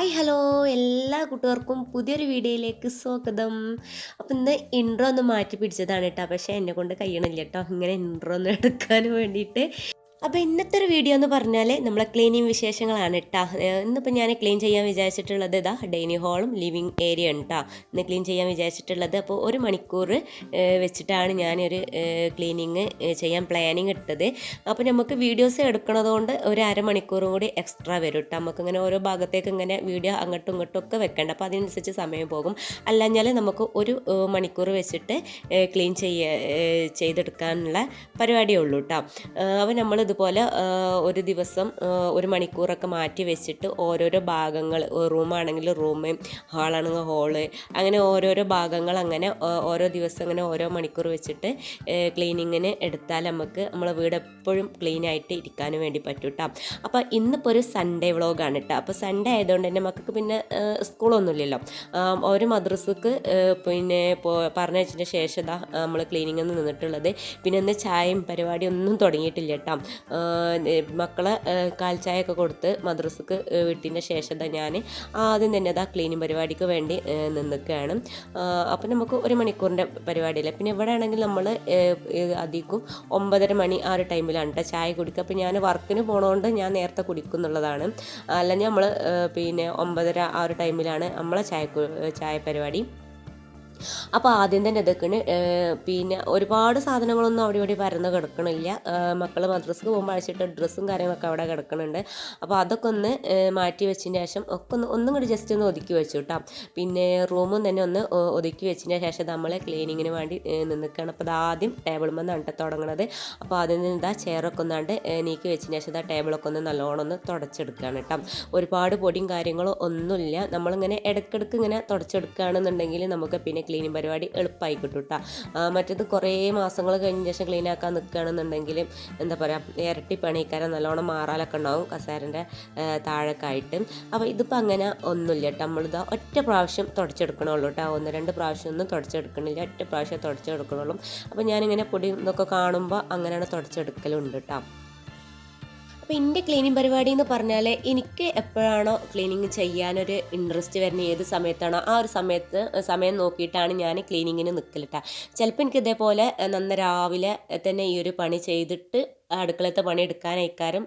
Hi hello എല്ലാ കൂട്ടുകാർക്കും പുതിയൊരു വീഡിയോയിലേക്ക് സ്വാഗതം. അപ്പം ഇന്ന് ഇൻട്രോ ഒന്ന് മാറ്റി പിടിച്ചതാണ് കേട്ടോ. പക്ഷേ എന്നെ കൊണ്ട് കഴിയണില്ല കേട്ടോ. ഇങ്ങനെ ഇൻട്രോ ഒന്ന് എടുക്കാൻ വേണ്ടിയിട്ട്. അപ്പോൾ ഇന്നത്തെ ഒരു വീഡിയോ എന്ന് പറഞ്ഞാൽ നമ്മളെ ക്ലീനിങ് വിശേഷങ്ങളാണ് കേട്ടോ ഇന്നിപ്പോൾ ഞാൻ ക്ലീൻ ചെയ്യാൻ വിചാരിച്ചിട്ടുള്ളത് ഇതാ ഡൈനിങ് ഹാളും ലിവിങ് ഏരിയ ഉണ്ട് ഇന്ന് ക്ലീൻ ചെയ്യാൻ വിചാരിച്ചിട്ടുള്ളത് അപ്പോൾ ഒരു മണിക്കൂർ വെച്ചിട്ടാണ് ഞാനൊരു ക്ലീനിങ് ചെയ്യാൻ പ്ലാനിങ് ഇട്ടത്. അപ്പോൾ നമുക്ക് വീഡിയോസ് എടുക്കണത് കൊണ്ട് ഒരു അരമണിക്കൂറും കൂടി എക്സ്ട്രാ വരും കേട്ടോ നമുക്കിങ്ങനെ ഓരോ ഭാഗത്തേക്ക് ഇങ്ങനെ വീഡിയോ അങ്ങോട്ടും ഇങ്ങോട്ടും ഒക്കെ വെക്കേണ്ട. അപ്പോൾ അതിനനുസരിച്ച് സമയം പോകും. അല്ലാഞ്ഞാൽ നമുക്ക് ഒരു മണിക്കൂർ വെച്ചിട്ട് ക്ലീൻ ചെയ്യ ചെയ്തെടുക്കാനുള്ള പരിപാടിയേ ഉള്ളൂ കേട്ടോ അപ്പോൾ നമ്മൾ ഇതുപോലെ ഏഹ്, ഒരു ദിവസം ഒരു മണിക്കൂറൊക്കെ മാറ്റി വെച്ചിട്ട് ഓരോരോ ഭാഗങ്ങൾ റൂമാണെങ്കിൽ റൂം ഹാളാണെങ്കിൽ ഹോൾ അങ്ങനെ ഓരോരോ ഭാഗങ്ങൾ അങ്ങനെ ഓരോ ദിവസം അങ്ങനെ ഓരോ മണിക്കൂർ വെച്ചിട്ട് ക്ലീനിങ്ങിന് എടുത്താൽ നമുക്ക് നമ്മളെ വീട് എപ്പോഴും ക്ലീൻ ആയിട്ട് ഇരിക്കാൻ വേണ്ടി പറ്റും കേട്ടോ അപ്പോൾ ഇന്നിപ്പോൾ ഒരു സൺഡേ വ്ളോഗാണ് കേട്ടോ അപ്പോൾ സൺഡേ ആയതുകൊണ്ട് തന്നെ മക്കൾക്ക് പിന്നെ സ്കൂളൊന്നുമില്ലല്ലോ. ഒരു മദ്രസക്ക് പിന്നെ പറഞ്ഞതിന് ശേഷം നമ്മൾ ക്ലീനിങ്ങിൽ നിന്നിട്ടുള്ളത്. പിന്നെ ഒന്ന് ചായയും പരിപാടിയും ഒന്നും തുടങ്ങിയിട്ടില്ല കേട്ടോ മക്കളെ കാൽച്ചായൊക്കെ കൊടുത്ത് മദ്രസക്ക് വിട്ടിന് ശേഷം ഞാൻ ആദ്യം തന്നെ ഇതാ ക്ലീനിങ് പരിപാടിക്ക് വേണ്ടി നിൽക്കുകയാണ് അപ്പം നമുക്ക് ഒരു മണിക്കൂറിന്റെ പരിപാടിയില്ല? പിന്നെ ഇവിടെ ആണെങ്കിൽ നമ്മൾ അധികം ഒമ്പതര മണി ആ ഒരു ടൈമിലാണ് കേട്ടോ ചായ കുടിക്കുക. അപ്പം ഞാൻ വർക്കിന് പോണതുകൊണ്ട് ഞാൻ നേരത്തെ കുടിക്കുന്നുള്ളതാണ് അല്ലെങ്കിൽ നമ്മൾ പിന്നെ ഒമ്പതര ആ ഒരു ടൈമിലാണ് നമ്മളെ ചായ ചായ പരിപാടി. അപ്പോൾ ആദ്യം തന്നെ ഇതൊക്കെയാണ് പിന്നെ ഒരുപാട് സാധനങ്ങളൊന്നും അവിടെ ഇവിടെ പരന്ന് കിടക്കണില്ല. മക്കൾ മദ്രസക്ക് പോകുമ്പോൾ അഴിച്ചിട്ട് ഡ്രസ്സും കാര്യങ്ങളൊക്കെ അവിടെ കിടക്കുന്നുണ്ട് അപ്പോൾ അതൊക്കെ ഒന്ന് മാറ്റി വെച്ചതിന് ശേഷം ഒക്കെ ഒന്ന് ഒന്നും കൂടി ജസ്റ്റ് ഒന്ന് ഒതുക്കി വെച്ചു കേട്ടോ പിന്നെ റൂമും തന്നെ ഒന്ന് ഒതുക്കി വെച്ചതിന് ശേഷം നമ്മൾ ക്ലീനിങ്ങിന് വേണ്ടി നിന്നിക്കുകയാണ് അപ്പോൾ ആദ്യം ടേബിൾ മെന്നാണ് തുടങ്ങണത്. അപ്പോൾ ആദ്യം തന്നെ ഇതാ ചെയറൊക്കെ ഒന്നാണ്ട് നീക്കി വെച്ചതിന് ശേഷം ഇതാ ടേബിളൊക്കെ ഒന്ന് നല്ലോണം ഒന്ന് തുടച്ചെടുക്കുകയാണ് കേട്ടോ ഒരുപാട് പൊടിയും കാര്യങ്ങളും ഒന്നുമില്ല. നമ്മളിങ്ങനെ ഇടയ്ക്കിടയ്ക്ക് ഇങ്ങനെ തുടച്ചെടുക്കുകയാണെന്നുണ്ടെങ്കിൽ നമുക്ക് പിന്നെ ക്ലീനിങ് പരിപാടി എളുപ്പമായി കിട്ടും കേട്ടോ മറ്റേത് കുറേ മാസങ്ങൾ കഴിഞ്ഞ ശേഷം ക്ലീൻ ആക്കാൻ നിൽക്കുകയാണെന്നുണ്ടെങ്കിൽ എന്താ പറയുക ഇരട്ടി പണിക്കാരൻ നല്ലോണം മാറാലൊക്കെ ഉണ്ടാവും കസേരന്റെ താഴൊക്കെ ആയിട്ട് അപ്പോൾ ഇതിപ്പോൾ അങ്ങനെ ഒന്നുമില്ല കേട്ടോ നമ്മളിത് ഒറ്റ പ്രാവശ്യം തുടച്ചെടുക്കണുള്ളൂ കേട്ടോ ഒന്ന് രണ്ട് പ്രാവശ്യം ഒന്നും തുടച്ചെടുക്കണില്ല. ഒറ്റ പ്രാവശ്യം തുടച്ചെടുക്കണുള്ളൂ. അപ്പോൾ ഞാനിങ്ങനെ പൊടി ഇതൊക്കെ കാണുമ്പോൾ അങ്ങനെയാണ് തുടച്ചെടുക്കലുണ്ട് കേട്ടോ അപ്പോൾ എന്റെ ക്ലീനിങ് പരിപാടി എന്ന് പറഞ്ഞാൽ എനിക്ക് എപ്പോഴാണോ ക്ലീനിങ് ചെയ്യാനൊരു ഇൻട്രസ്റ്റ് വരുന്നത് ഏത് സമയത്താണോ ആ ഒരു സമയത്ത് സമയം നോക്കിയിട്ടാണ് ഞാൻ ക്ലീനിങ്ങിന് നിൽക്കലിട്ട ചിലപ്പോൾ എനിക്ക് ഇതേപോലെ നന്ന രാവിലെ തന്നെ ഈ ഒരു പണി ചെയ്തിട്ട് അടുക്കളത്തെ പണി എടുക്കാനായിക്കാരം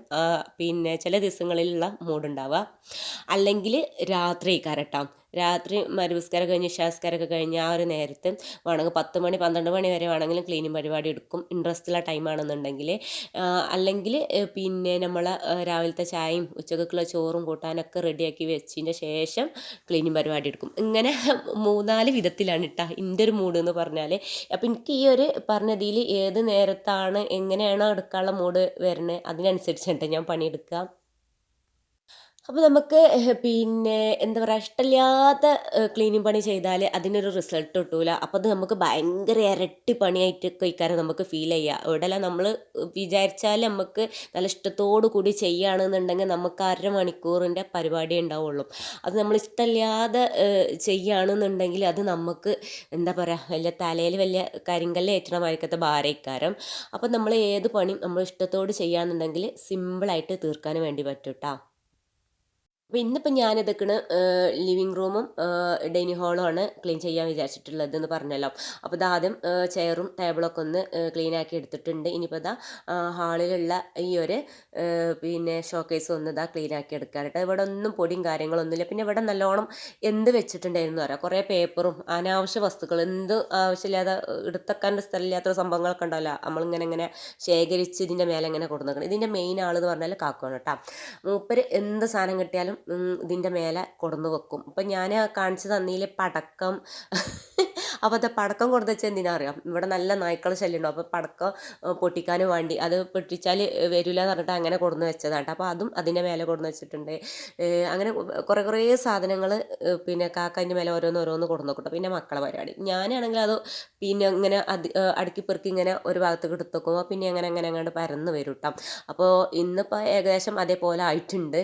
പിന്നെ ചില ദിവസങ്ങളിലുള്ള മൂഡുണ്ടാവുക. അല്ലെങ്കിൽ രാത്രി കരട്ടാം രാത്രി മരുവിസ്കാരം കഴിഞ്ഞ് ഇഷാസ്കാരമൊക്കെ കഴിഞ്ഞ് ആ ഒരു നേരത്ത് വേണമെങ്കിൽ പത്ത് മണി പന്ത്രണ്ട് മണി വരെ വേണമെങ്കിലും ക്ലീനിങ് പരിപാടി എടുക്കും. ഇൻട്രസ്റ്റ് ഇൻട്രസ്റ്റുള്ള ടൈമാണെന്നുണ്ടെങ്കിൽ. അല്ലെങ്കിൽ പിന്നെ നമ്മൾ രാവിലത്തെ ചായയും ഉച്ചക്കുള്ള ചോറും കൂട്ടാനൊക്കെ റെഡിയാക്കി വെച്ചതിന്റെ ശേഷം ക്ലീനിങ് പരിപാടി എടുക്കും. ഇങ്ങനെ മൂന്നാൽ വിധത്തിലാണ് ഇട്ടാ എന്റെ ഒരു മൂഡ് എന്ന് പറഞ്ഞാൽ അപ്പം എനിക്ക് ഈ ഒരു പറഞ്ഞതിൽ ഏത് നേരത്താണ് എങ്ങനെയാണ് എടുക്കാനുള്ള മൂഡ് വരുന്നത് അതിനനുസരിച്ചിട്ട് ഞാൻ പണിയെടുക്കുക അപ്പോൾ നമുക്ക് പിന്നെ എന്താ പറയുക ഇഷ്ടമില്ലാത്ത ക്ലീനിങ് പണി ചെയ്താൽ അതിനൊരു റിസൾട്ട് കിട്ടൂല. അപ്പോൾ അത് നമുക്ക് ഭയങ്കര ഇരട്ടി പണിയായിട്ട് കഴിക്കാറ് നമുക്ക് ഫീൽ ചെയ്യുക ഇവിടെല്ലാം നമ്മൾ വിചാരിച്ചാൽ നമുക്ക് നല്ല ഇഷ്ടത്തോടു കൂടി ചെയ്യുകയാണെന്നുണ്ടെങ്കിൽ നമുക്ക് അര മണിക്കൂറിന്റെ പരിപാടി ഉണ്ടാവുള്ളൂ. അത് നമ്മൾ ഇഷ്ടമില്ലാതെ ചെയ്യുകയാണെന്നുണ്ടെങ്കിൽ അത് നമുക്ക് എന്താ പറയുക വലിയ തലയിൽ വലിയ കരിങ്കല്ല് ഏറ്റണ മാതിരിക്കത്തെ ഭാരക്കാരം. അപ്പം നമ്മൾ ഏത് പണിയും നമ്മൾ ഇഷ്ടത്തോട് ചെയ്യുകയാണെന്നുണ്ടെങ്കിൽ സിമ്പിളായിട്ട് തീർക്കാൻ വേണ്ടി പറ്റും കേട്ടോ അപ്പോൾ ഇന്നിപ്പോൾ ഞാനിതൊക്കെയാണ് ലിവിങ് റൂമും ഡൈനിങ് ഹാളും ആണ് ക്ലീൻ ചെയ്യാൻ വിചാരിച്ചിട്ടുള്ളത് എന്ന് പറഞ്ഞല്ലോ. അപ്പോൾ ഇത് ആദ്യം ചെയറും ടേബിളൊക്കെ ഒന്ന് ക്ലീൻ ആക്കി എടുത്തിട്ടുണ്ട്. ഇനിയിപ്പോൾ ഇതാ ഹാളിലുള്ള ഈ ഒരു പിന്നെ ഷോക്കേസ് ഒന്ന് ഇതാ ക്ലീൻ ആക്കി എടുക്കാൻ കേട്ടോ. ഇവിടെ ഒന്നും പൊടിയും കാര്യങ്ങളൊന്നുമില്ല പിന്നെ ഇവിടെ നല്ലോണം എന്ത് വെച്ചിട്ടുണ്ടായിരുന്നു പറയാം കുറേ പേപ്പറും അനാവശ്യ വസ്തുക്കൾ എന്ത് ആവശ്യമില്ലാതെ എടുത്തക്കാന്റെ സ്ഥലമില്ലാത്ത സംഭവങ്ങളൊക്കെ ഉണ്ടാവില്ല നമ്മളിങ്ങനെ ഇങ്ങനെ ശേഖരിച്ച് ഇതിന്റെ മേലെ ഇങ്ങനെ കൊടുക്കണം ഇതിന്റെ മെയിൻ എന്ന് പറഞ്ഞാൽ കാക്കുവാണ് കേട്ടോ. മൂപ്പര് എന്ത് സാധനം കിട്ടിയാലും ഇതിന്റെ മേലെ കൊടുന്ന് വെക്കും. അപ്പം ഞാൻ കാണിച്ചു തന്നതിൽ പടക്കം. അപ്പോൾ അത് പടക്കം കൊടുത്ത് വെച്ചാൽ എന്തിനാ അറിയാം? ഇവിടെ നല്ല നായ്ക്കൾ ശല്യം ഉണ്ടാവും അപ്പോൾ പടക്കം പൊട്ടിക്കാൻ വേണ്ടി അത് പൊട്ടിച്ചാൽ വരില്ല എന്ന് പറഞ്ഞിട്ട് അങ്ങനെ കൊടുന്ന് വെച്ചതാണ്. അപ്പോൾ അതും അതിന്റെ മേലെ കൊടുന്ന് വെച്ചിട്ടുണ്ട്. അങ്ങനെ കുറേ കുറേ സാധനങ്ങൾ പിന്നെ കാക്കന്റെ മേലെ ഓരോന്ന് ഓരോന്ന് കൊടുന്ന് നോക്കട്ടോ പിന്നെ മക്കളെ പരിപാടി. ഞാനാണെങ്കിൽ അത് പിന്നെ ഇങ്ങനെ അത് അടുക്കി പെറുക്കി ഇങ്ങനെ ഒരു ഭാഗത്തേക്ക് എടുത്ത് വെക്കുമ്പോൾ പിന്നെ അങ്ങനെ അങ്ങനെ അങ്ങോട്ട് പരന്ന് വരും കേട്ടോ അപ്പോൾ ഇന്നിപ്പോൾ ഏകദേശം അതേപോലെ ആയിട്ടുണ്ട്.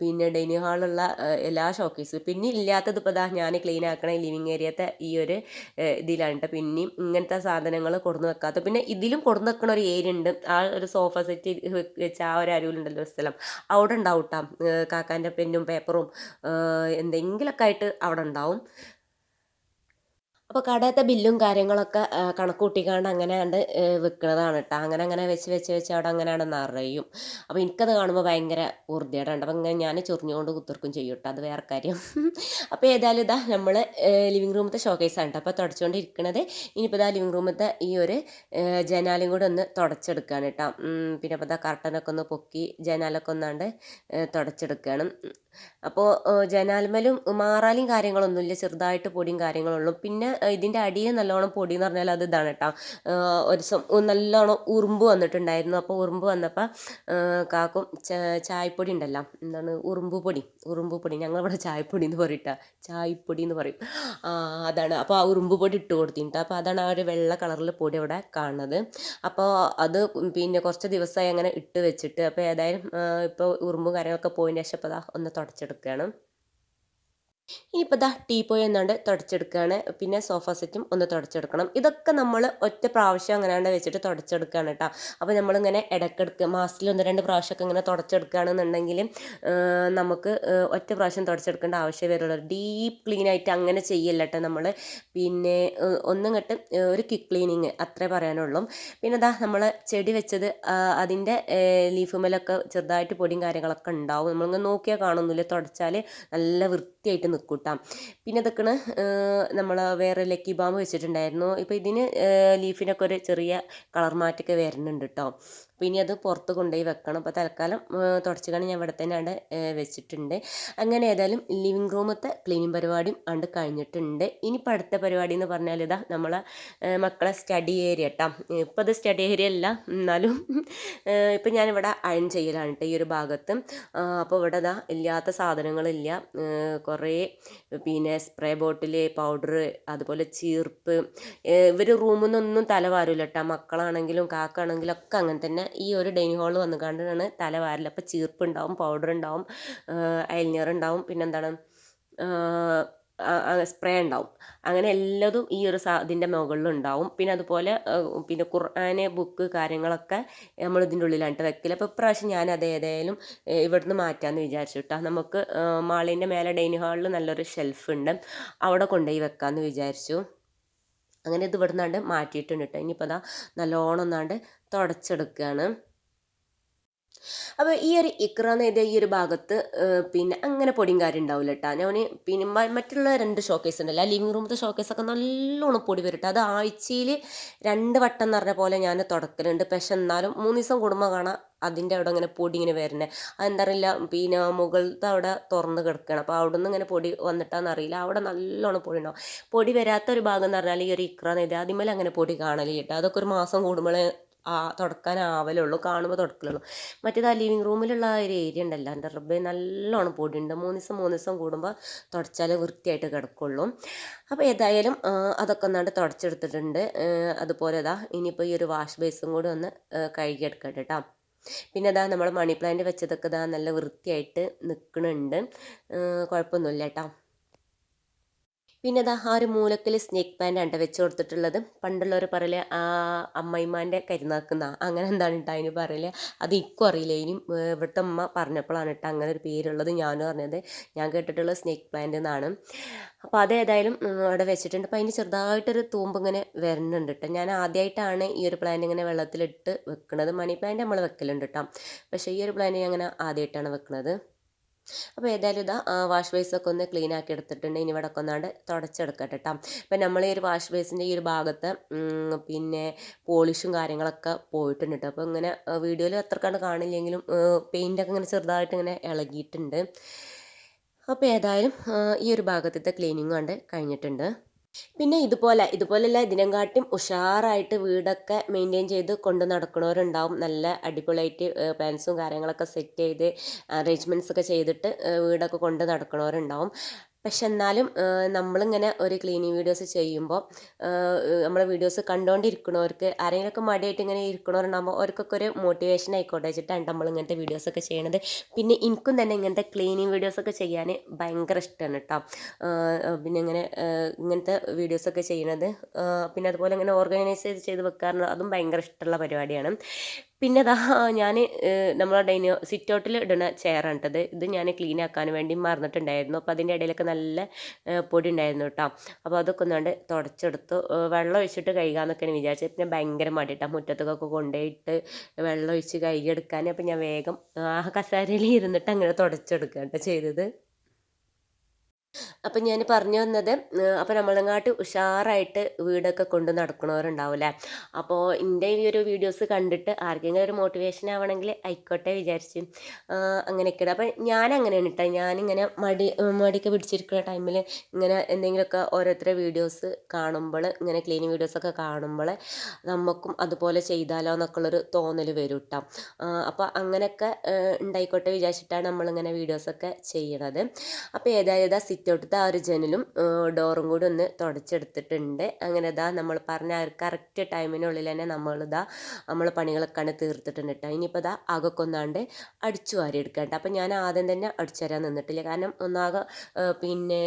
പിന്നെ ഡൈനിങ് ഹാളുള്ള എല്ലാ ഷോക്കേസും. പിന്നെ ഇല്ലാത്തത് ഇപ്പോൾ ഞാൻ ക്ലീൻ ആക്കണ ലിവിങ് ഏരിയത്തെ ഈ ഒരു ഇതിലാണ് ട്ടോ. പിന്നെയും ഇങ്ങനത്തെ സാധനങ്ങൾ കൊടുന്ന് വെക്കാത്ത. പിന്നെ ഇതിലും കൊടുന്ന് വെക്കണ ഒരു ഏരിയ ഉണ്ട്. ആ ഒരു സോഫ സെറ്റ് വെച്ച ആ ഒരു അരുവിലുണ്ടല്ലോ ഒരു സ്ഥലം. അവിടെ ഉണ്ടാവും കേട്ടോ കാക്കാന്റെ പെന്നും പേപ്പറും എന്തെങ്കിലുമൊക്കെ ആയിട്ട് അവിടെ ഉണ്ടാവും. അപ്പോൾ കടയത്തെ ബില്ലും കാര്യങ്ങളൊക്കെ കണക്ക് കൂട്ടിക്കാണ്ട് അങ്ങനെ കണ്ട് വെക്കുന്നതാണ് കേട്ടോ അങ്ങനെ അങ്ങനെ വെച്ച് വെച്ച് വെച്ച് അവിടെ അങ്ങനെയാണ് നിറയും. അപ്പോൾ എനിക്കത് കാണുമ്പോൾ ഭയങ്കര ഊർജേടാണ് അപ്പം ഇങ്ങനെ ഞാൻ ചൊറിഞ്ഞുകൊണ്ട് കുത്തിർക്കും ചെയ്യും കേട്ടോ അത് വേറെ കാര്യം. അപ്പോൾ ഏതായാലും ഇതാ നമ്മൾ ലിവിങ് റൂമത്തെ ഷോക്കേസാണ് കേട്ടോ അപ്പോൾ തുടച്ചുകൊണ്ടിരിക്കണത് ഇനിയിപ്പോൾ ഇതാ ലിവിങ് റൂമത്തെ ഈ ഒരു ജനാലും കൂടെ ഒന്ന് തുടച്ചെടുക്കുകയാണ് കേട്ടോ പിന്നെ അപ്പോൾ ഇതാ കർട്ടനൊക്കെ ഒന്ന് പൊക്കി ജനാലൊക്കെ ഒന്നാണ്ട് തുടച്ചെടുക്കുകയാണ് അപ്പോൾ ജനാൽമലും മാറാലിയും കാര്യങ്ങളൊന്നുമില്ല. ചെറുതായിട്ട് പൊടിയും കാര്യങ്ങളുള്ളൂ. പിന്നെ ഇതിന്റെ അടിയിൽ നല്ലോണം പൊടി എന്ന് പറഞ്ഞാൽ അത് ഇതാണ് കേട്ടോ. ഒരു നല്ലോണം ഉറുമ്പ് വന്നിട്ടുണ്ടായിരുന്നു. അപ്പോൾ ഉറുമ്പ് വന്നപ്പോൾ കാക്കും ചായപ്പൊടി ഉണ്ടല്ലോ. എന്താണ്? ഉറുമ്പ് പൊടി. ഉറുമ്പ് പൊടി. ഞങ്ങളിവിടെ ചായപ്പൊടി എന്ന് പറയട്ട ചായപ്പൊടി എന്ന് പറയും. അതാണ്. അപ്പോൾ ആ ഉറുമ്പ് പൊടി ഇട്ട് കൊടുത്തിട്ട് അപ്പോൾ അതാണ് ആ ഒരു വെള്ള കളറിൽ പൊടി അവിടെ കാണുന്നത്. അപ്പോൾ അത് പിന്നെ കുറച്ച് ദിവസമായി അങ്ങനെ ഇട്ട് വെച്ചിട്ട്. അപ്പോൾ ഏതായാലും ഇപ്പോൾ ഉറുമ്പും കാര്യങ്ങളൊക്കെ പോയതിന് ശേഷം അപ്പോൾ ഒന്ന് തുടച്ചെടുക്കുകയാണ് ഇനിയിപ്പോൾ ദാ പോയി എന്നാണ്ട് തുടച്ചെടുക്കുകയാണ് പിന്നെ സോഫ സെറ്റും ഒന്ന് തുടച്ചെടുക്കണം. ഇതൊക്കെ നമ്മൾ ഒറ്റ പ്രാവശ്യം അങ്ങനെയാണ്ട് വെച്ചിട്ട് തുടച്ചെടുക്കുകയാണ് കേട്ടോ. അപ്പോൾ നമ്മളിങ്ങനെ ഇടയ്ക്കെടുക്കുക മാസത്തിൽ ഒന്ന് രണ്ട് പ്രാവശ്യമൊക്കെ ഇങ്ങനെ തുടച്ചെടുക്കുകയാണെന്നുണ്ടെങ്കിൽ നമുക്ക് ഒറ്റ പ്രാവശ്യം തുടച്ചെടുക്കേണ്ട ആവശ്യം വരുള്ളൂ. ഡീപ്പ് ക്ലീൻ ആയിട്ട് അങ്ങനെ ചെയ്യല്ല കേട്ടോ നമ്മൾ പിന്നെ ഒന്നും കെട്ട് ഒരു കിക്ക് ക്ലീനിങ് അത്രേ പറയാനുള്ളൂ. പിന്നെ ദാ നമ്മൾ ചെടി വെച്ചത് അതിന്റെ ലീഫുമേലൊക്കെ ചെറുതായിട്ട് പൊടിയും കാര്യങ്ങളൊക്കെ ഉണ്ടാവും. നമ്മളിങ്ങനെ നോക്കിയാൽ കാണുന്നില്ല. തുടച്ചാൽ നല്ല വൃത്തിയായിട്ട് നിൽക്കൂട്ടാം പിന്നെ ഇതൊക്കെയാണ് നമ്മൾ വേറെ ലക്കി ബാം വെച്ചിട്ടുണ്ടായിരുന്നു. ഇപ്പോൾ ഇതിന് ലീഫിനൊക്കെ ഒരു ചെറിയ കളർ മാറ്റമൊക്കെ വരുന്നുണ്ട് കേട്ടോ ഇനി അത് പുറത്ത് കൊണ്ടുപോയി വെക്കണം. അപ്പോൾ തൽക്കാലം തുടച്ച് കാണി ഞാൻ ഇവിടെ തന്നെ അവിടെ വെച്ചിട്ടുണ്ട്. അങ്ങനെ ഏതായാലും ലിവിങ് റൂമത്തെ ക്ലീനിങ് പരിപാടിയും അണ്ട് കഴിഞ്ഞിട്ടുണ്ട്. ഇനി അടുത്ത പരിപാടി എന്ന് പറഞ്ഞാൽ ഇതാ നമ്മളെ മക്കളെ സ്റ്റഡി ഏരിയ കേട്ടോ ഇപ്പോൾ അത് സ്റ്റഡി ഏരിയ അല്ല എന്നാലും ഇപ്പം ഞാനിവിടെ അയൺ ചെയ്യലാണ് കേട്ടോ ഈ ഒരു ഭാഗത്ത്. അപ്പോൾ ഇവിടെ ഇതാ ഇല്ലാത്ത സാധനങ്ങളില്ല. കുറേ പിന്നെ സ്പ്രേ ബോട്ടിൽ പൗഡർ അതുപോലെ ചീർപ്പ് ഇവർ റൂമിൽ നിന്നൊന്നും തല കേട്ടോ മക്കളാണെങ്കിലും കാക്കാണെങ്കിലും ഒക്കെ അങ്ങനെ തന്നെ ഈ ഒരു ഡൈനിങ് ഹാളിൽ വന്ന് കണ്ടാണ് തല അപ്പോൾ ചീർപ്പ് ഉണ്ടാവും പൗഡർ ഉണ്ടാവും അയൽനീർ ഉണ്ടാവും. പിന്നെന്താണ്? സ്പ്രേ ഉണ്ടാവും. അങ്ങനെ എല്ലാതും ഈ ഒരു സാ ഇതിന്റെ മുകളിലുണ്ടാവും പിന്നെ അതുപോലെ പിന്നെ ഖുർആൻ ബുക്ക് കാര്യങ്ങളൊക്കെ നമ്മൾ ഇതിന്റെ ഉള്ളിലാണ് വെക്കില്ല അപ്പോൾ ഇപ്രാവശ്യം ഞാൻ അത് ഏതായാലും ഇവിടുന്ന് മാറ്റാമെന്ന് വിചാരിച്ചു കേട്ടോ നമുക്ക് മാളിന്റെ മേലെ ഡൈനിങ് ഹാളിൽ നല്ലൊരു ഷെൽഫ് ഉണ്ട്. അവിടെ കൊണ്ടുപോയി വെക്കാമെന്ന് വിചാരിച്ചു. അങ്ങനെ ഇത് ഇവിടുന്നാണ്ട് മാറ്റിയിട്ടുണ്ട് കേട്ടോ ഇനിയിപ്പോൾ അതാ നല്ലോണം ഒന്നാണ്ട് തുടച്ചെടുക്കുകയാണ് അപ്പോൾ ഈ ഒരു ഇക്ര എന്ന് ഈ ഒരു ഭാഗത്ത് പിന്നെ അങ്ങനെ പൊടിയും കാര്യം ഉണ്ടാവില്ല കേട്ടോ ഞാൻ പിന്നെ മറ്റുള്ള രണ്ട് ഷോക്കേസ് ഉണ്ടല്ലോ. ലിവിങ് റൂമത്തെ ഷോക്കേസൊക്കെ നല്ലോണം പൊടി വരും അത് ആഴ്ചയിൽ രണ്ട് വട്ടം എന്ന് പറഞ്ഞ പോലെ ഞാൻ തുടക്കലുണ്ട്. പക്ഷെ എന്നാലും മൂന്ന് ദിവസം കുടുംബം കാണാം അതിന്റെ അവിടെ ഇങ്ങനെ പൊടി ഇങ്ങനെ വരുന്നത് അതെന്താ അറിയില്ല. പിന്നെ മുകളിലത്തെ അവിടെ തുറന്ന് കിടക്കണം. അപ്പോൾ അവിടെ നിന്ന് ഇങ്ങനെ പൊടി വന്നിട്ടാന്ന് അറിയില്ല. അവിടെ നല്ലോണം പൊടി ഉണ്ടാവും. പൊടി വരാത്ത ഒരു ഭാഗം എന്ന് പറഞ്ഞാൽ ഈ ഒരു ഇക്ര എഴുതിയ ആദ്യമേലെ അങ്ങനെ പൊടി കാണലില്ല കേട്ടോ അതൊക്കെ ഒരു മാസം കൂടുമ്പോഴേ ആ തുടക്കാനാവലുള്ളൂ കാണുമ്പോൾ തുടക്കലുള്ളൂ. മറ്റേത് ആ ലിവിങ് റൂമിലുള്ള ഒരു ഏരിയ ഉണ്ടല്ലോ എന്റെ റബ്ബെ നല്ലോണം പൊടിയുണ്ട്. മൂന്ന് ദിവസം മൂന്ന് ദിവസം കൂടുമ്പോൾ തുടച്ചാൽ വൃത്തിയായിട്ട് കിടക്കുള്ളൂ. അപ്പോൾ ഏതായാലും അതൊക്കെ ഒന്നാണ്ട് തുടച്ചെടുത്തിട്ടുണ്ട്. അതുപോലെ ഇതാ ഇനിയിപ്പോൾ ഈ ഒരു വാഷ് ബേസും കൂടി ഒന്ന് കഴുകിയെടുക്കട്ടെ കേട്ടോ പിന്നെ അതാ നമ്മൾ മണി പ്ലാന്റ് വെച്ചതൊക്കെ ഇതാ നല്ല വൃത്തിയായിട്ട് നിൽക്കുന്നുണ്ട് കുഴപ്പമൊന്നുമില്ല കേട്ടോ പിന്നെ അതാ ആ ഒരു മൂലക്കിൽ സ്നേക്ക് പാന്റ് അണ്ട വെച്ച് കൊടുത്തിട്ടുള്ളത്. പണ്ടുള്ളവർ പറയലേ ആ അമ്മയിമാന്റെ കരുനാക്കുന്ന അങ്ങനെ എന്താണ് കേട്ടോ അതിന് പറയലേ. അത് ഇക്കും അറിയില്ല. ഇനി ഇവിടുത്തെ അമ്മ പറഞ്ഞപ്പോഴാണ് കേട്ടോ അങ്ങനെ ഒരു പേരുള്ളത്. ഞാനും പറഞ്ഞത് ഞാൻ കേട്ടിട്ടുള്ളത് സ്നേക്ക് പാന്റ് എന്നാണ്. അപ്പോൾ അതേതായാലും അവിടെ വെച്ചിട്ടുണ്ട്. അപ്പോൾ അതിന് ചെറുതായിട്ടൊരു തൂമ്പ് ഇങ്ങനെ വരുന്നുണ്ട് കേട്ടോ ഞാൻ ആദ്യമായിട്ടാണ് ഈ ഒരു പ്ലാന്റ് ഇങ്ങനെ വെള്ളത്തിലിട്ട് വെക്കുന്നത് മണി പ്ലാന്റ് നമ്മൾ വെക്കലുണ്ട് കേട്ടോ പക്ഷേ ഈ ഒരു പ്ലാന്റ് ഞാൻ അങ്ങനെ ആദ്യമായിട്ടാണ് വെക്കുന്നത് അപ്പോൾ ഏതായാലും ഇതാ വാഷ് ബേസൊക്കെ ഒന്ന് ക്ലീൻ ആക്കി എടുത്തിട്ടുണ്ട്. ഇനി ഇവിടെ ഒന്നാണ്ട് തുടച്ചെടുക്കട്ടെ കേട്ടോ അപ്പം നമ്മൾ ഈ ഒരു വാഷ് ബേസിന്റെ ഈ ഒരു ഭാഗത്ത് പിന്നെ പോളിഷും കാര്യങ്ങളൊക്കെ പോയിട്ടുണ്ട് കേട്ടോ അപ്പോൾ ഇങ്ങനെ വീഡിയോയിൽ അത്ര കണ്ട് കാണില്ലെങ്കിലും പെയിന്റൊക്കെ ഇങ്ങനെ ചെറുതായിട്ട് ഇങ്ങനെ ഇളകിയിട്ടുണ്ട്. അപ്പോൾ ഏതായാലും ഈ ഒരു ഭാഗത്തെ ക്ലീനിങ് കണ്ട് കഴിഞ്ഞിട്ടുണ്ട്. പിന്നെ ഇതുപോലെ ഇതുപോലെയല്ല ഇതിനെക്കാട്ടും ഉഷാറായിട്ട് വീടൊക്കെ മെയിന്റെയിൻ ചെയ്ത് കൊണ്ട് നടക്കുന്നവരുണ്ടാവും നല്ല അടിപൊളിയായിട്ട് പ്ലാൻസും കാര്യങ്ങളൊക്കെ സെറ്റ് ചെയ്ത് അറേഞ്ച്മെന്റ്സ് ഒക്കെ ചെയ്തിട്ട് വീടൊക്കെ കൊണ്ട് നടക്കുന്നവരുണ്ടാവും പക്ഷെ എന്നാലും നമ്മളിങ്ങനെ ഒരു ക്ലീനിങ് വീഡിയോസ് ചെയ്യുമ്പോൾ നമ്മളെ വീഡിയോസ് കണ്ടുകൊണ്ടിരിക്കണവർക്ക് ആരെങ്കിലുമൊക്കെ മടിയായിട്ട് ഇങ്ങനെ ഇരിക്കണവരുണ്ടാകുമ്പോൾ അവർക്കൊക്കെ ഒരു മോട്ടിവേഷൻ ആയിക്കോട്ടെ വെച്ചിട്ടാണ് നമ്മൾ ഇങ്ങനത്തെ വീഡിയോസൊക്കെ ചെയ്യണത്. പിന്നെ എനിക്കും തന്നെ ഇങ്ങനത്തെ ക്ലീനിങ് വീഡിയോസൊക്കെ ചെയ്യാൻ ഭയങ്കര ഇഷ്ടമാണ് കേട്ടോ പിന്നെ ഇങ്ങനെ ഇങ്ങനത്തെ വീഡിയോസൊക്കെ ചെയ്യണത് പിന്നെ അതുപോലെ ഇങ്ങനെ ഓർഗനൈസ് ചെയ്ത് വെക്കാറുണ്ട് അതും ഭയങ്കര ഇഷ്ടമുള്ള പരിപാടിയാണ്. പിന്നെ അതാ ഞാൻ നമ്മളെ ഡൈനി സിറ്റ് ഔട്ടിൽ ഇടുന്ന ചെയറാണ് കേട്ടത് ഇത് ഞാൻ ക്ലീൻ ആക്കാൻ വേണ്ടി മറന്നിട്ടുണ്ടായിരുന്നു. അപ്പോൾ അതിന്റെ ഇടയിലൊക്കെ നല്ല പൊടി ഉണ്ടായിരുന്നു കേട്ടോ അപ്പോൾ അതൊക്കെ ഒന്നാണ്ട് തുടച്ചെടുത്തു. വെള്ളം ഒഴിച്ചിട്ട് കഴുകാമെന്നൊക്കെയാണ് വിചാരിച്ചത്. പിന്നെ ഭയങ്കര മടിയിട്ടാണ് മുറ്റത്തൊക്കെ കൊണ്ടുപോയിട്ട് വെള്ളം ഒഴിച്ച് കഴുകിയെടുക്കാൻ അപ്പോൾ ഞാൻ വേഗം ആ കസേരയിൽ ഇരുന്നിട്ട് അങ്ങനെ തുടച്ചെടുക്കുക കേട്ടോ ചെയ്തത്. അപ്പം ഞാൻ പറഞ്ഞു വന്നത് അപ്പം നമ്മളെങ്ങാട്ട് ഉഷാറായിട്ട് വീടൊക്കെ കൊണ്ട് നടക്കണവരുണ്ടാവില്ലേ അപ്പോൾ എന്റെ ഈ ഒരു വീഡിയോസ് കണ്ടിട്ട് ആർക്കെങ്കിലും ഒരു മോട്ടിവേഷൻ ആവണമെങ്കിൽ ആയിക്കോട്ടെ വിചാരിച്ച് അങ്ങനെയൊക്കെ അപ്പം ഞാൻ അങ്ങനെയാണ് കേട്ടോ ഞാനിങ്ങനെ മടി മടിയൊക്കെ പിടിച്ചിരിക്കുന്ന ടൈമിൽ ഇങ്ങനെ എന്തെങ്കിലുമൊക്കെ ഓരോരുത്തരുടെ വീഡിയോസ് കാണുമ്പോൾ ഇങ്ങനെ ക്ലീനിങ് വീഡിയോസൊക്കെ കാണുമ്പോൾ നമുക്കും അതുപോലെ ചെയ്താലോ എന്നൊക്കെ ഉള്ളൊരു തോന്നൽ വരും കേട്ടോ അപ്പോൾ അങ്ങനെയൊക്കെ ഉണ്ടായിക്കോട്ടെ വിചാരിച്ചിട്ടാണ് നമ്മളിങ്ങനെ വീഡിയോസൊക്കെ ചെയ്യണത്. അപ്പോൾ ഏതായാലും സിറ്റ് ഔട്ട് ആ ഒരു ജനലും ഡോറും കൂടി ഒന്ന് തുടച്ചെടുത്തിട്ടുണ്ട്. അങ്ങനെ ഇതാ നമ്മൾ പറഞ്ഞ ആ ഒരു കറക്റ്റ് ടൈമിനുള്ളിൽ തന്നെ നമ്മളിതാ പണികളൊക്കെ തീർത്തിട്ടുണ്ട് കേട്ടോ ഇനിയിപ്പോൾ ഇതാ അകൊക്കെ ഒന്നാണ്ട് അടിച്ചു വാരി എടുക്കാം അപ്പം ഞാൻ ആദ്യം തന്നെ അടിച്ചു വരാൻ നിന്നിട്ടില്ല. കാരണം ഒന്നാകെ പിന്നെ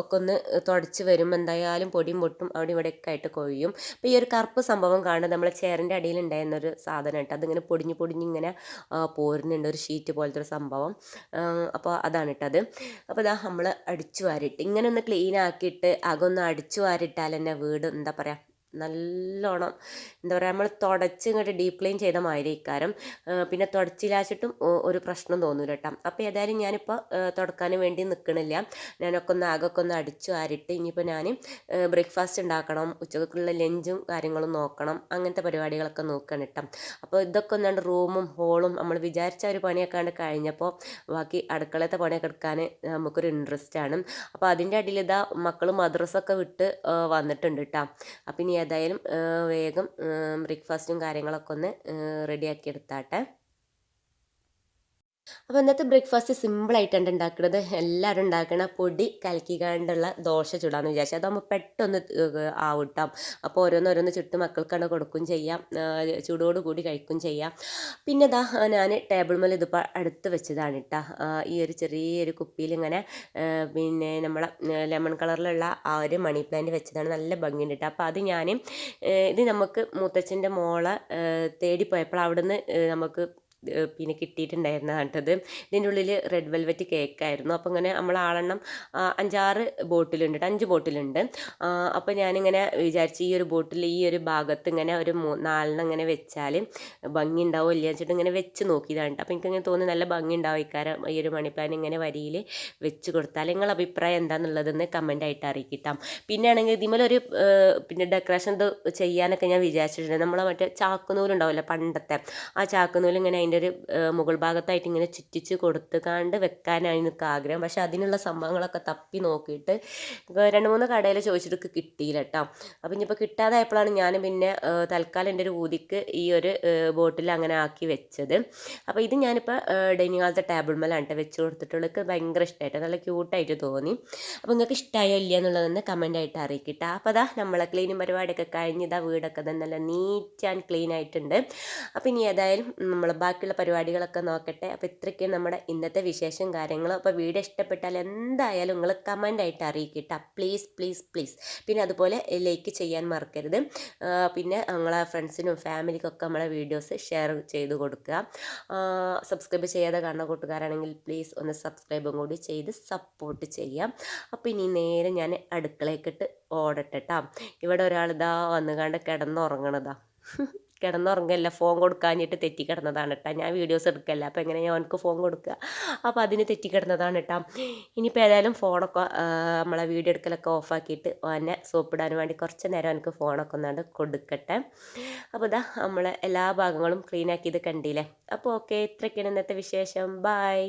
ഒക്കെ ഒന്ന് തുടച്ച് വരുമ്പോൾ എന്തായാലും പൊടിയും പൊട്ടും അവിടെ ഇവിടെയൊക്കെ ആയിട്ട് കൊഴിയും അപ്പോൾ ഈ ഒരു കറുപ്പ് സംഭവം കാണുന്നത് നമ്മളെ ചേറിന്റെ അടിയിൽ ഉണ്ടായിരുന്ന ഒരു സാധനം കേട്ടോ അതിങ്ങനെ പൊടിഞ്ഞ് പൊടിഞ്ഞിങ്ങനെ പോരുന്നുണ്ട് ഒരു ഷീറ്റ് പോലത്തെ ഒരു സംഭവം. അപ്പോൾ അതാണ് കേട്ടത് അപ്പോൾ ഇതാ നമ്മൾ അടിച്ചു വാരിട്ട്. ഇങ്ങനെ ഒന്ന് ക്ലീൻ ആക്കിയിട്ട് അകൊന്ന് അടിച്ചു വാരിട്ടാൽ തന്നെ വീട് എന്താ പറയുക നല്ലോണം എന്താ പറയുക നമ്മൾ തുടച്ച് ഇങ്ങോട്ട് ഡീപ്പ് ക്ലീൻ ചെയ്ത മാതിരി ഇക്കാരം. പിന്നെ തുടച്ചിലാച്ചിട്ടും ഒരു പ്രശ്നം തോന്നില്ല കേട്ടോ അപ്പോൾ ഏതായാലും ഞാനിപ്പോൾ തുടക്കാൻ വേണ്ടി നിൽക്കണില്ല ഞാനൊക്കെ ഒന്ന് ആകൊക്കെ ഒന്ന് അടിച്ചു ആരിട്ട് ഇനിയിപ്പോൾ ഞാൻ ബ്രേക്ക്ഫാസ്റ്റ് ഉണ്ടാക്കണം ഉച്ചക്കുള്ള ലഞ്ചും കാര്യങ്ങളും നോക്കണം അങ്ങനത്തെ പരിപാടികളൊക്കെ നോക്കണം കേട്ടോ അപ്പോൾ ഇതൊക്കെ ഒന്നാണ്ട് റൂമും ഹോളും നമ്മൾ വിചാരിച്ച ഒരു പണിയൊക്കെ കഴിഞ്ഞപ്പോൾ ബാക്കി അടുക്കളത്തെ പണിയൊക്കെ എടുക്കാൻ നമുക്കൊരു ഇൻട്രസ്റ്റ് ആണ്. അപ്പോൾ അതിന്റെ അടിയിൽ ഇതാ മക്കൾ മദ്രസൊക്കെ വിട്ട് വന്നിട്ടുണ്ട് കേട്ടോ അപ്പം ഇനി ഏതായാലും വേഗം ബ്രേക്ക്ഫാസ്റ്റും കാര്യങ്ങളൊക്കെ ഒന്ന് റെഡിയാക്കി എടുത്താട്ടെ. അപ്പോൾ ഇന്നത്തെ ബ്രേക്ക്ഫാസ്റ്റ് സിമ്പിളായിട്ടാണ് ഉണ്ടാക്കുന്നത് എല്ലാവരും ഉണ്ടാക്കണ പൊടി കലക്കിക്കാണ്ടുള്ള ദോശ ചുടാന്ന് വിചാരിച്ചു. അതാകുമ്പോൾ പെട്ടെന്ന് ആവട്ടാം. അപ്പോൾ ഓരോന്നോരോന്ന് ചുട്ട് മക്കൾക്കാണ് കൊടുക്കും ചെയ്യാം. ചൂടോട് കൂടി കഴിക്കും ചെയ്യാം. പിന്നെ ഇതാ ഞാൻ ടേബിൾ മേൽ ഇതിപ്പോൾ അടുത്ത് വെച്ചതാണ് കേട്ടോ ഈ ഒരു ചെറിയൊരു കുപ്പിയിൽ ഇങ്ങനെ പിന്നെ നമ്മളെ ലെമൺ കളറിലുള്ള ആ ഒരു മണി പ്ലാന്റ് വെച്ചതാണ്. നല്ല ഭംഗിയുണ്ട് കേട്ടോ അപ്പോൾ അത് ഞാൻ ഇത് നമുക്ക് മൂത്തച്ഛന്റെ മോളെ തേടിപ്പോയപ്പോൾ അവിടുന്ന് നമുക്ക് പിന്നെ കിട്ടിയിട്ടുണ്ടായിരുന്ന കേട്ടത് ഇതിന്റെ ഉള്ളിൽ റെഡ് വെൽവെറ്റ് കേക്കായിരുന്നു അപ്പോൾ ഇങ്ങനെ നമ്മൾ ആളെണ്ണം അഞ്ചാറ് ബോട്ടിലുണ്ട് അഞ്ച് ബോട്ടിലുണ്ട്. അപ്പോൾ ഞാനിങ്ങനെ വിചാരിച്ചു ഈ ഒരു ബോട്ടിൽ ഈ ഒരു ഭാഗത്ത് ഇങ്ങനെ ഒരു മൂ നാലെണ്ണം ഇങ്ങനെ വെച്ചാൽ ഭംഗി ഉണ്ടാവും ഇല്ല വെച്ചിട്ട് ഇങ്ങനെ വെച്ച് നോക്കിയതാണ് അപ്പോൾ എനിക്കങ്ങനെ തോന്നി നല്ല ഭംഗി ഉണ്ടാവും ഇക്കാരം ഈ ഒരു മണി പ്ലാൻ ഇങ്ങനെ വരിയിൽ വെച്ച് കൊടുത്താൽ നിങ്ങളുടെ അഭിപ്രായം എന്താണെന്നുള്ളതെന്ന് കമന്റ് ആയിട്ട് അറിയിക്കിട്ടാം. പിന്നെ ആണെങ്കിൽ ഒരു പിന്നെ ഡെക്കറേഷൻ ഇത് ചെയ്യാനൊക്കെ ഞാൻ വിചാരിച്ചിട്ടുണ്ട്. നമ്മളെ മറ്റേ ചാക്കുനൂലുണ്ടാവില്ല പണ്ടത്തെ? ആ ചാക്കുനൂൽ ഇങ്ങനെ അതിന്റെ ഒരു മുകൾ ഭാഗത്തായിട്ട് ഇങ്ങനെ ചുറ്റിച്ച് കൊടുത്തുകാണ്ട് വെക്കാനാണ് എനിക്ക് ആഗ്രഹം. പക്ഷെ അതിനുള്ള സംഭവങ്ങളൊക്കെ തപ്പി നോക്കിയിട്ട് രണ്ട് മൂന്ന് കടയിൽ ചോദിച്ചിട്ട് കിട്ടിയില്ല കേട്ടോ. അപ്പം ഇനിയിപ്പോൾ കിട്ടാതായപ്പോഴാണ് ഞാൻ പിന്നെ തൽക്കാലം എന്റെ ഒരു ഊതിക്ക് ഈ ഒരു ബോട്ടിൽ അങ്ങനെ ആക്കി വെച്ചത്. അപ്പോൾ ഇത് ഞാനിപ്പോൾ ഡൈനിങ് ഹാളത്തെ ടേബിൾ മേലാണ് വെച്ച് കൊടുത്തിട്ടുള്ളത്. ഭയങ്കര ഇഷ്ടമായിട്ട് നല്ല ക്യൂട്ടായിട്ട് തോന്നി. അപ്പോൾ നിങ്ങൾക്ക് ഇഷ്ടമായോ ഇല്ല എന്നുള്ളതൊന്ന് കമന്റ് ആയിട്ട് അറിയിക്കട്ടെ. അപ്പോൾ അതാ നമ്മളെ ക്ലീനിങ് പരിപാടിയൊക്കെ കഴിഞ്ഞതാ വീടൊക്കെ തന്നെ നല്ല നീറ്റ് ആൻഡ് ക്ലീൻ ആയിട്ടുണ്ട്. അപ്പോൾ ഇനി ഏതായാലും നമ്മൾ ബാക്കിയുള്ള പരിപാടികളൊക്കെ നോക്കട്ടെ. അപ്പോൾ ഇത്രയ്ക്ക് നമ്മുടെ ഇന്നത്തെ വിശേഷം കാര്യങ്ങളും. അപ്പോൾ വീഡിയോ ഇഷ്ടപ്പെട്ടാൽ എന്തായാലും നിങ്ങൾ കമന്റ് ആയിട്ട് അറിയിക്കട്ടെ. പ്ലീസ് പ്ലീസ് പ്ലീസ് പിന്നെ അതുപോലെ ലൈക്ക് ചെയ്യാൻ മറക്കരുത്. പിന്നെ നമ്മളെ ഫ്രണ്ട്സിനും ഫാമിലിക്കൊക്കെ നമ്മളെ വീഡിയോസ് ഷെയർ ചെയ്ത് കൊടുക്കുക. സബ്സ്ക്രൈബ് ചെയ്യാതെ കാണുന്ന കൂട്ടുകാരാണെങ്കിൽ പ്ലീസ് ഒന്ന് സബ്സ്ക്രൈബും കൂടി ചെയ്ത് സപ്പോർട്ട് ചെയ്യാം. അപ്പോൾ ഇനി നേരെ ഞാൻ അടുക്കളയ്ക്കിട്ട് ഓടട്ടെ കേട്ടോ ഇവിടെ ഒരാൾ ഇതാ വന്നുകാണ്ട് കിടന്നുറങ്ങണതാ. കിടന്നുറങ്ങല്ല ഫോൺ കൊടുക്കാഞ്ഞിട്ട് തെറ്റി കിടന്നതാണ് കേട്ടോ ഞാൻ വീഡിയോസ് എടുക്കല്ല അപ്പോൾ എങ്ങനെ ഞാൻ അവനക്ക് ഫോൺ കൊടുക്കുക അപ്പോൾ അതിന് തെറ്റി കിടന്നതാണ് കേട്ടോ ഇനിയിപ്പോൾ ഏതായാലും ഫോണൊക്കെ നമ്മളെ വീഡിയോ എടുക്കലൊക്കെ ഓഫാക്കിയിട്ട് സോപ്പ് സോപ്പിടാൻ വേണ്ടി കുറച്ച് നേരം എനിക്ക് ഫോണൊക്കെ ഒന്നാണ്ട് കൊടുക്കട്ടെ. അപ്പോൾ ഇതാ നമ്മളെ എല്ലാ ഭാഗങ്ങളും ക്ലീൻ ആക്കിയത് കണ്ടില്ലേ? അപ്പോൾ ഓക്കെ ഇത്രയ്ക്കാണ് ഇന്നത്തെ വിശേഷം. ബായ്